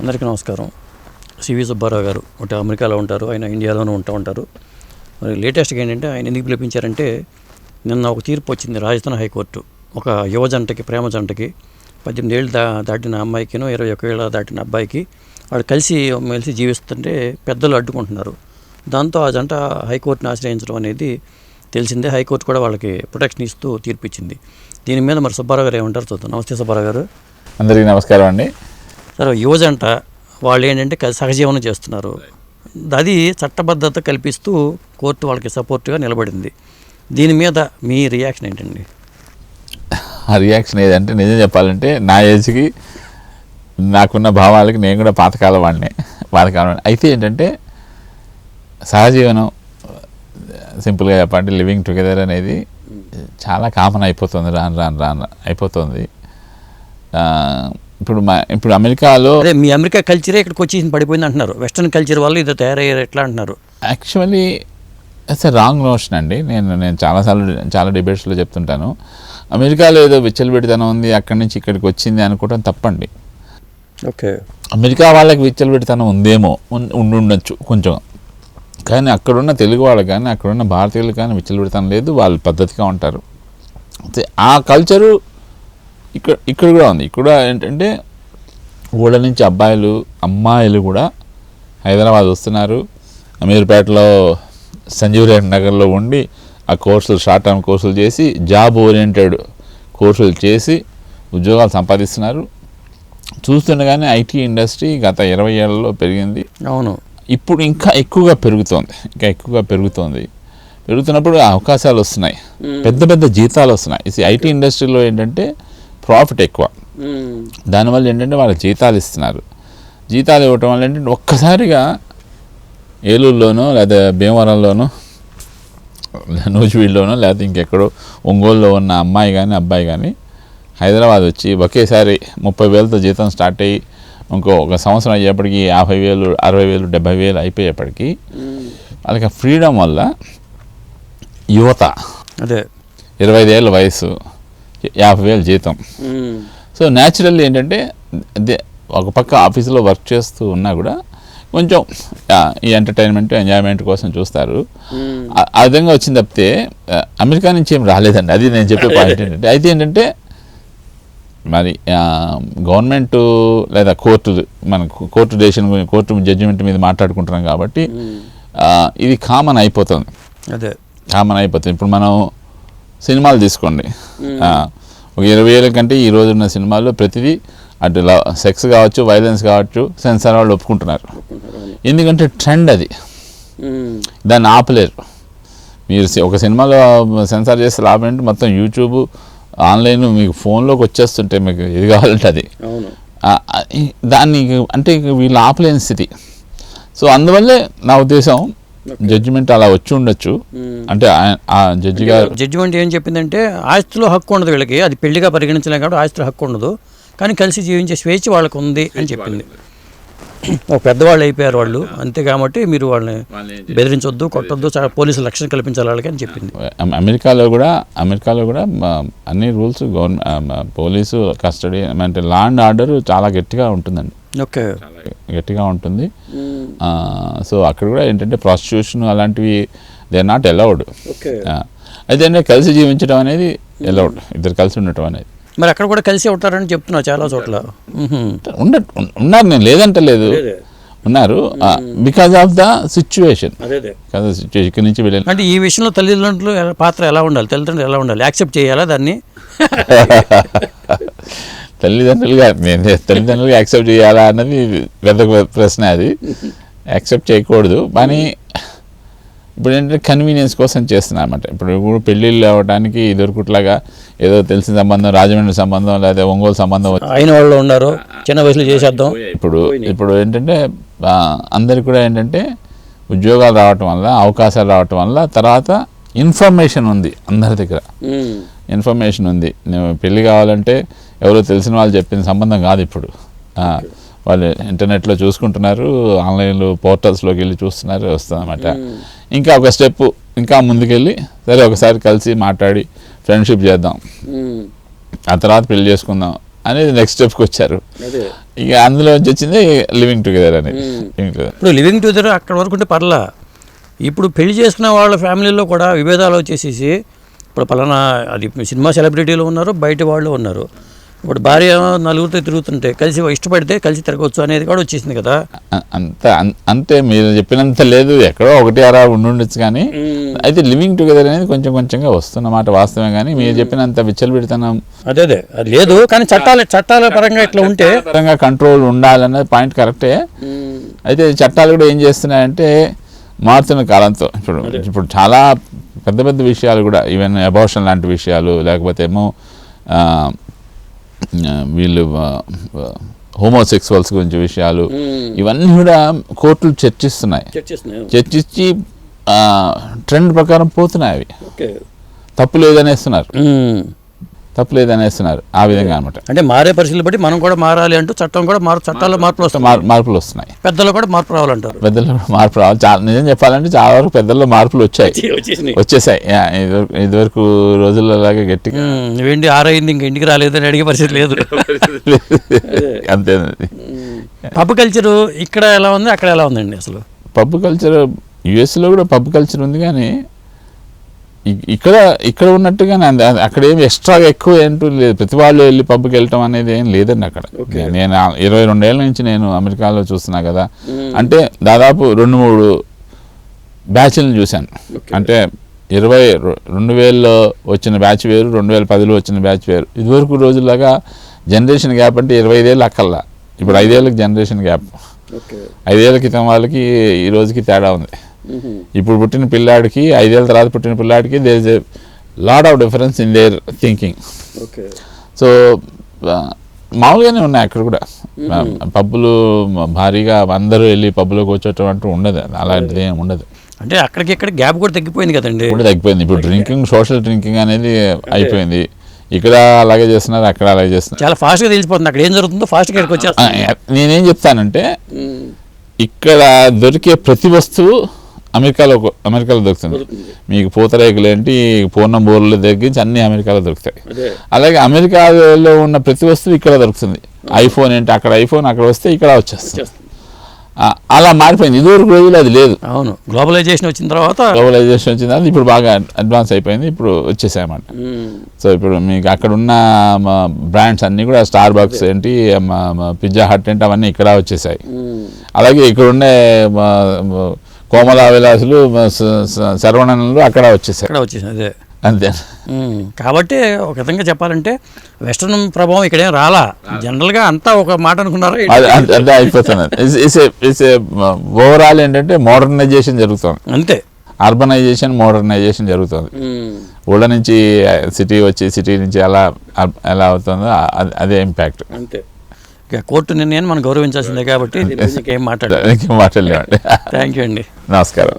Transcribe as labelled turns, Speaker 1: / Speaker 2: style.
Speaker 1: అందరికీ నమస్కారం. సివి సుబ్బారావు గారు ఒకటి అమెరికాలో ఉంటారు ఆయన ఇండియాలోనూ ఉంటూ ఉంటారు. మరి లేటెస్ట్గా ఏంటంటే ఆయన ఎందుకు పిలిపించారంటే నిన్న ఒక తీర్పు వచ్చింది రాజస్థాన్ హైకోర్టు. ఒక యువ జంటకి ప్రేమ జంటకి పద్దెనిమిది ఏళ్ళు దా దాటిన అమ్మాయికినో ఇరవై ఒక ఏళ్ళ దాటిన అబ్బాయికి వాళ్ళు కలిసి మెలిసి జీవిస్తుంటే పెద్దలు అడ్డుకుంటున్నారు. దాంతో ఆ జంట హైకోర్టుని ఆశ్రయించడం అనేది తెలిసిందే. హైకోర్టు కూడా వాళ్ళకి ప్రొటెక్షన్ ఇస్తూ తీర్పు ఇచ్చింది. దీని మీద మరి సుబ్బారావు గారు ఏమంటారు చూద్దాం. నమస్తే సుబ్బారావు గారు.
Speaker 2: అందరికీ నమస్కారం అండి.
Speaker 1: సరే యువజంట వాళ్ళు ఏంటంటే సహజీవనం చేస్తున్నారు. అది చట్టబద్ధత కల్పిస్తూ కోర్టు వాళ్ళకి సపోర్ట్గా నిలబడింది. దీని మీద మీ రియాక్షన్ ఏంటండి?
Speaker 2: ఆ రియాక్షన్ ఏదంటే నిజం చెప్పాలంటే నా ఏజ్కి నాకున్న భావాలకి నేను కూడా పాతకాలం వాడినే పాతకాలం అయితే ఏంటంటే సహజీవనం సింపుల్గా చెప్పాలంటే లివింగ్ టుగెదర్ అనేది చాలా కామన్ అయిపోతుంది. రాను రాను రాను అయిపోతుంది. ఇప్పుడు మా ఇప్పుడు అమెరికాలో
Speaker 1: అదే మీ అమెరికా కల్చరే ఇక్కడికి వచ్చి పడిపోయింది అంటున్నారు. వెస్ట్రన్ కల్చర్ వల్ల ఇది తయారయ్యారు ఎట్లా అంటున్నారు?
Speaker 2: Actually it's a wrong notion అండి. నేను నేను చాలాసార్లు చాలా డిబేట్స్లో చెప్తుంటాను. అమెరికాలో ఏదో విచ్చలబెడితనం ఉంది అక్కడి నుంచి ఇక్కడికి వచ్చింది అనుకోవడం తప్పండి.
Speaker 1: ఓకే.
Speaker 2: అమెరికా వాళ్ళకి విచ్చలబెడితనం ఉందేమో ఉన్- ఉండి ఉండొచ్చు కొంచెం. కానీ అక్కడున్న తెలుగు వాళ్ళు కానీ అక్కడున్న భారతీయులు కానీ విచ్చలబెడితనం లేదు వాళ్ళు పద్ధతిగా ఉంటారు. అయితే ఆ కల్చరు ఇక్కడ ఇక్కడ కూడా ఉంది. ఇక్కడ ఏంటంటే ఊళ్ళ నుంచి అబ్బాయిలు అమ్మాయిలు కూడా హైదరాబాద్ వస్తున్నారు. అమీర్పేటలో సంజీవ్ నగర్లో ఉండి ఆ కోర్సులు షార్ట్ టర్మ్ కోర్సులు చేసి జాబ్ ఓరియంటెడ్ కోర్సులు చేసి ఉద్యోగాలు సంపాదిస్తున్నారు. చూస్తుండగానే ఐటీ ఇండస్ట్రీ గత ఇరవై ఏళ్ళలో పెరిగింది.
Speaker 1: అవును.
Speaker 2: ఇప్పుడు ఇంకా ఎక్కువగా పెరుగుతోంది. ఇంకా ఎక్కువగా పెరుగుతోంది. పెరుగుతున్నప్పుడు అవకాశాలు వస్తున్నాయి. పెద్ద పెద్ద జీతాలు వస్తున్నాయి. ఐటీ ఇండస్ట్రీలో ఏంటంటే ప్రాఫిట్ ఎక్కువ. దానివల్ల ఏంటంటే వాళ్ళకి జీతాలు ఇస్తున్నారు. జీతాలు ఇవ్వటం వల్ల ఏంటంటే ఒక్కసారిగా ఏలూరులోనో లేదా భీమవరంలోనో నూజివీడులోనో లేకపోతే ఇంకెక్కడో ఒంగోలులో ఉన్న అమ్మాయి కానీ అబ్బాయి కానీ హైదరాబాద్ వచ్చి ఒకేసారి ముప్పై వేలతో జీతం స్టార్ట్ అయ్యి ఇంకో ఒక సంవత్సరం అయ్యేప్పటికి యాభై వేలు అరవై వేలు డెబ్బై వేలు అయిపోయేప్పటికి వాళ్ళకి ఫ్రీడమ్ వల్ల యువత
Speaker 1: అదే.
Speaker 2: ఇరవై ఐదేళ్ళ వయసు యాభై వేలు జీతం. సో న్యాచురల్లీ ఏంటంటే ఒక పక్క ఆఫీసులో వర్క్ చేస్తూ ఉన్నా కూడా కొంచెం ఈ ఎంటర్టైన్మెంట్ ఎంజాయ్మెంట్ కోసం చూస్తారు. ఆ- విధంగా వచ్చింది తప్పితే అమెరికా నుంచి ఏం రాలేదండి. అది నేను చెప్పే పాయింట్ ఏంటంటే అయితే ఏంటంటే మరి గవర్నమెంట్ లేదా కోర్టు మన కోర్టు డెసిషన్ కోర్టు జడ్జిమెంట్ మీద మాట్లాడుకుంటున్నాం కాబట్టి ఆ, ఇది కామన్ అయిపోతుంది.
Speaker 1: అదే.
Speaker 2: కామన్ అయిపోతుంది. ఇప్పుడు మనం సినిమాలు తీసుకోండి. ఒక ఇరవై ఏళ్ళ కంటే ఈ రోజు ఉన్న సినిమాల్లో ప్రతిదీ అటు సెక్స్ కావచ్చు వైలెన్స్ కావచ్చు సెన్సార్ వాళ్ళు ఒప్పుకుంటున్నారు. ఎందుకంటే ట్రెండ్ అది. దాన్ని ఆపలేరు. మీరు ఒక సినిమాలో సెన్సార్ చేస్తే లాభం ఏంటి? మొత్తం యూట్యూబ్ ఆన్లైన్ మీకు ఫోన్లోకి వచ్చేస్తుంటే మీకు ఇది కావాలంటే అది. దాన్ని అంటే వీళ్ళు ఆపలేని స్థితి. సో అందువల్లే నా ఉద్దేశం జడ్జిమెంట్ అలా వచ్చి ఉండొచ్చు. అంటే ఆయన- ఆ జడ్జి గారు
Speaker 1: జడ్జిమెంట్ ఏం చెప్పిందంటే ఆస్తిలో హక్కు ఉండదు వీళ్ళకి. అది పెళ్ళిగా పరిగణించలేం కాబట్టి ఆస్తిలో హక్కు ఉండదు. కానీ కలిసి జీవించే స్వేచ్ఛ వాళ్ళకు ఉంది అని చెప్పింది. ఒక పెద్దవాళ్ళు అయిపోయారు వాళ్ళు. అంతే కాబట్టి మీరు వాళ్ళని బెదిరించొద్దు కొట్టొద్దు చాలా పోలీసులు రక్షణ కల్పించాలి వాళ్ళకి అని చెప్పింది.
Speaker 2: అమె- అమెరికాలో కూడా అమెరికాలో కూడా అన్ని రూల్స్ గవర్నమెంట్ పోలీసు కస్టడీ అంటే లా అండ్ ఆర్డర్ చాలా గట్టిగా ఉంటుందండి.
Speaker 1: ఓకే.
Speaker 2: గట్టిగా ఉంటుంది. సో అక్కడ కూడా ఏంటంటే ప్రాస్టిట్యూషన్ అలాంటివి దే ఆర్ నాట్ అలౌడ్ అయితే కలిసి జీవించడం అనేది అలౌడ్ ఇద్దరు కలిసి ఉండటం అనేది.
Speaker 1: మరి అక్కడ కూడా కలిసి ఉంటారని చెప్తున్నా చాలా చోట్ల.
Speaker 2: ఉండ ఉన్నారు నేను లేదంటలేదు ఉన్నారు. బికాజ్ ఆఫ్ ద సిచ్యువేషన్ ఇక్కడి నుంచి వెళ్ళిన
Speaker 1: అంటే ఈ విషయంలో తల్లిదండ్రులు పాత్ర ఎలా ఉండాలి? తల్లిదండ్రులు ఎలా ఉండాలి? యాక్సెప్ట్ చేయాలా దాన్ని?
Speaker 2: తల్లిదండ్రులుగా నేను తల్లిదండ్రులుగా యాక్సెప్ట్ చేయాలా అన్నది పెద్ద ప్రశ్న అది. యాక్సెప్ట్ చేయకూడదు. కానీ ఇప్పుడు ఏంటంటే కన్వీనియన్స్ కోసం చేస్తున్నా అనమాట ఇప్పుడు ఇప్పుడు పెళ్ళిళ్ళు అవ్వడానికి ఇదివరకుట్లాగా ఏదో తెలిసిన సంబంధం రాజమండ్రి సంబంధం లేదా ఒంగోలు సంబంధం
Speaker 1: అయిన వాళ్ళు ఉన్నారు చిన్న వయసులో చేసేద్దాం.
Speaker 2: ఇప్పుడు ఇప్పుడు ఏంటంటే అందరికి కూడా ఏంటంటే ఉద్యోగాలు రావటం వల్ల అవకాశాలు రావటం వల్ల తర్వాత ఇన్ఫర్మేషన్ ఉంది అందరి దగ్గర. ఇన్ఫర్మేషన్ ఉంది. నేను పెళ్ళి కావాలంటే ఎవరో తెలిసిన వాళ్ళు చెప్పిన సంబంధం కాదు ఇప్పుడు. వాళ్ళు ఇంటర్నెట్లో చూసుకుంటున్నారు ఆన్లైన్లో పోర్టల్స్లోకి వెళ్ళి చూస్తున్నారు వస్తుందన్నమాట. ఇంకా ఒక స్టెప్ ఇంకా ముందుకెళ్ళి సరే ఒకసారి కలిసి మాట్లాడి ఫ్రెండ్షిప్ చేద్దాం. ఆ తర్వాత పెళ్ళి చేసుకుందాం. అనేది నెక్స్ట్ స్టెప్కి వచ్చారు. ఇక అందులో నుంచి వచ్చింది లివింగ్ టుగెదర్ అనేది.
Speaker 1: ఇప్పుడు లివింగ్ టుగెదర్ అక్కడ వరకు ఉంటే పర్లా. ఇప్పుడు పెళ్ళి చేసుకున్న వాళ్ళ ఫ్యామిలీలో కూడా విభేదాలు వచ్చేసేసి ఇప్పుడు పలానా అది సినిమా సెలబ్రిటీలు ఉన్నారు బయట వాళ్ళు ఉన్నారు. ఇప్పుడు భార్య నలుగురితో తిరుగుతుంటే కలిసి ఇష్టపడితే కలిసి తిరగవచ్చు అనేది కూడా వచ్చేసింది కదా.
Speaker 2: అంత అంతే మీరు చెప్పినంత లేదు ఎక్కడో ఒకటి అరా ఉండుండొచ్చు కానీ అయితే లివింగ్ టుగెదర్ అనేది కొంచెం కొంచెంగా వస్తున్నమాట వాస్తవమే కానీ మీరు చెప్పినంత విచ్చలు పెడుతున్నాం
Speaker 1: అదే. అదే లేదు కానీ చట్టాల చట్టాల పరంగా ఇట్లా ఉంటే
Speaker 2: పరంగా కంట్రోల్ ఉండాలన్నది పాయింట్ కరెక్టే అయితే చట్టాలు కూడా ఏం చేస్తున్నాయంటే మారుతున్న కాలంతో. ఇప్పుడు ఇప్పుడు చాలా పెద్ద పెద్ద విషయాలు కూడా ఈవెన్ అబార్షన్ లాంటి విషయాలు లేకపోతే ఏమో వీళ్ళు హోమోసెక్సువల్స్ గురించి విషయాలు ఇవన్నీ కూడా కోర్టులు చర్చిస్తున్నాయి. చర్చించి ట్రెండ్ ప్రకారం పోతున్నాయి అవి. తప్పు లేదనేస్తున్నారు. తప్పు లేదనేస్తున్నారు ఆ విధంగా అనమాట.
Speaker 1: అంటే మారే పరిస్థితులు బట్టి మనం కూడా మారాలి అంటూ చట్టం కూడా మారు చట్టాల్లో మార్పులు వస్తాయి
Speaker 2: మార్ మార్పులు వస్తున్నాయి.
Speaker 1: పెద్దలు కూడా మార్పు రావాలంటారు.
Speaker 2: పెద్దల్లో కూడా మార్పు రావాలి. చాలా నిజం చెప్పాలంటే చాలా వరకు పెద్దల్లో మార్పులు వచ్చాయి. వచ్చేసాయి. ఇదివరకు రోజుల్లో లాగా గట్టిగా.
Speaker 1: నువ్వేంటి ఆరైంది ఇంక ఇంటికి రాలేదని అడిగే పరిస్థితి లేదు.
Speaker 2: అంతేనండి
Speaker 1: పబ్ కల్చర్ ఇక్కడ ఎలా ఉంది అక్కడ ఎలా ఉందండి అసలు?
Speaker 2: పబ్ కల్చర్ యుఎస్లో కూడా పబ్ కల్చర్ ఉంది కానీ ఇక్కడ ఇక్కడ ఉన్నట్టుగానే అది అక్కడ ఏమి ఎక్స్ట్రాగా ఎక్కువ ఏంటూ లేదు. ప్రతి వాళ్ళు వెళ్ళి పబ్కి వెళ్ళటం అనేది ఏం లేదండి అక్కడ. నేను ఇరవై రెండేళ్ళ నుంచి నేను అమెరికాలో చూస్తున్నా కదా. అంటే దాదాపు రెండు మూడు బ్యాచ్లను చూశాను. అంటే ఇరవై రెండు వేలలో వచ్చిన బ్యాచ్ వేరు రెండు వేల పదిలో వచ్చిన బ్యాచ్ వేరు. ఇదివరకు రోజుల్లాగా జనరేషన్ గ్యాప్ అంటే ఇరవై ఐదేళ్ళు అక్కల్లా. ఇప్పుడు ఐదేళ్ళకి జనరేషన్ గ్యాప్. ఐదేళ్ళ క్రితం వాళ్ళకి ఈ రోజుకి తేడా ఉంది. ఇప్పుడు పుట్టిన పిల్లాడికి ఐదేళ్ళ తర్వాత పుట్టిన పిల్లాడికి there is a lot of difference in their thinking so మామూలుగానే ఉన్నాయి అక్కడ కూడా. పబ్బులు భారీగా అందరూ వెళ్ళి పబ్బులో కూర్చోటం అంటూ ఉండదు. అలాంటిది ఏం ఉండదు.
Speaker 1: అంటే అక్కడికి ఇక్కడ గ్యాప్ కూడా తగ్గిపోయింది కదండి.
Speaker 2: ఇప్పుడు తగ్గిపోయింది. ఇప్పుడు డ్రింకింగ్ సోషల్ డ్రింకింగ్ అనేది అయిపోయింది. ఇక్కడ అలాగే చేస్తున్నారు అక్కడ అలాగే చేస్తున్నారు.
Speaker 1: చాలా ఫాస్ట్గా తెలిసిపోతుంది. అక్కడ ఏం జరుగుతుందో ఫాస్ట్గా ఇక్కడికి
Speaker 2: ఆ,
Speaker 1: వచ్చేస్తుంది.
Speaker 2: నేనేం చెప్తానంటే ఇక్కడ దొరికే ప్రతి వస్తువు అమెరికాలో అమెరికాలో దొరుకుతుంది. మీకు పూతరేకులు ఏంటి పూర్ణ బోర్లు తగ్గించి అన్ని అమెరికాలో దొరుకుతాయి. అలాగే అమెరికాలో ఉన్న ప్రతి వస్తువు ఇక్కడ దొరుకుతుంది. ఐఫోన్ ఏంటి అక్కడ ఐఫోన్ అక్కడ వస్తే ఇక్కడ వచ్చేస్తుంది. అలా మారిపోయింది. ఇదివరకు రోజులు అది లేదు.
Speaker 1: అవును. గ్లోబలైజేషన్ వచ్చిన తర్వాత
Speaker 2: గ్లోబలైజేషన్ వచ్చింది అది ఇప్పుడు బాగా అడ్వాన్స్ అయిపోయింది. ఇప్పుడు వచ్చేసాయన్నమాట. సో ఇప్పుడు మీకు అక్కడ ఉన్న బ్రాండ్స్ అన్నీ కూడా స్టార్ బాక్స్ ఏంటి పిజ్జా హట్ ఏంటి అవన్నీ ఇక్కడ వచ్చేసాయి. అలాగే ఇక్కడ ఉండే కోమలా విలాసులు శరవణనులు అక్కడ వచ్చేసాయి
Speaker 1: ఇక్కడ వచ్చేసింది అదే.
Speaker 2: అంతే.
Speaker 1: కాబట్టి ఒక విధంగా చెప్పాలంటే వెస్ట్రన్ ప్రభావం ఇక్కడేం రాలా. జనరల్గా అంతా ఒక మాట అనుకున్నారా?
Speaker 2: అది అయిపోతుంది ఓవరాల్ ఏంటంటే మోడర్నైజేషన్ జరుగుతుంది.
Speaker 1: అంతే.
Speaker 2: అర్బనైజేషన్ మోడర్నైజేషన్ జరుగుతుంది. ఊళ్ళ నుంచి సిటీ వచ్చి సిటీ నుంచి ఎలా ఎలా అవుతుందో. అదే ఇంపాక్ట్
Speaker 1: అంతే. కోర్టు నిర్ణయాన్ని మనం గౌరవించాల్సిందే కాబట్టి ఏం మాట్లాడాలి
Speaker 2: మాట్లాడలేమండి.
Speaker 1: థ్యాంక్ యూ అండి.
Speaker 2: నమస్కారం.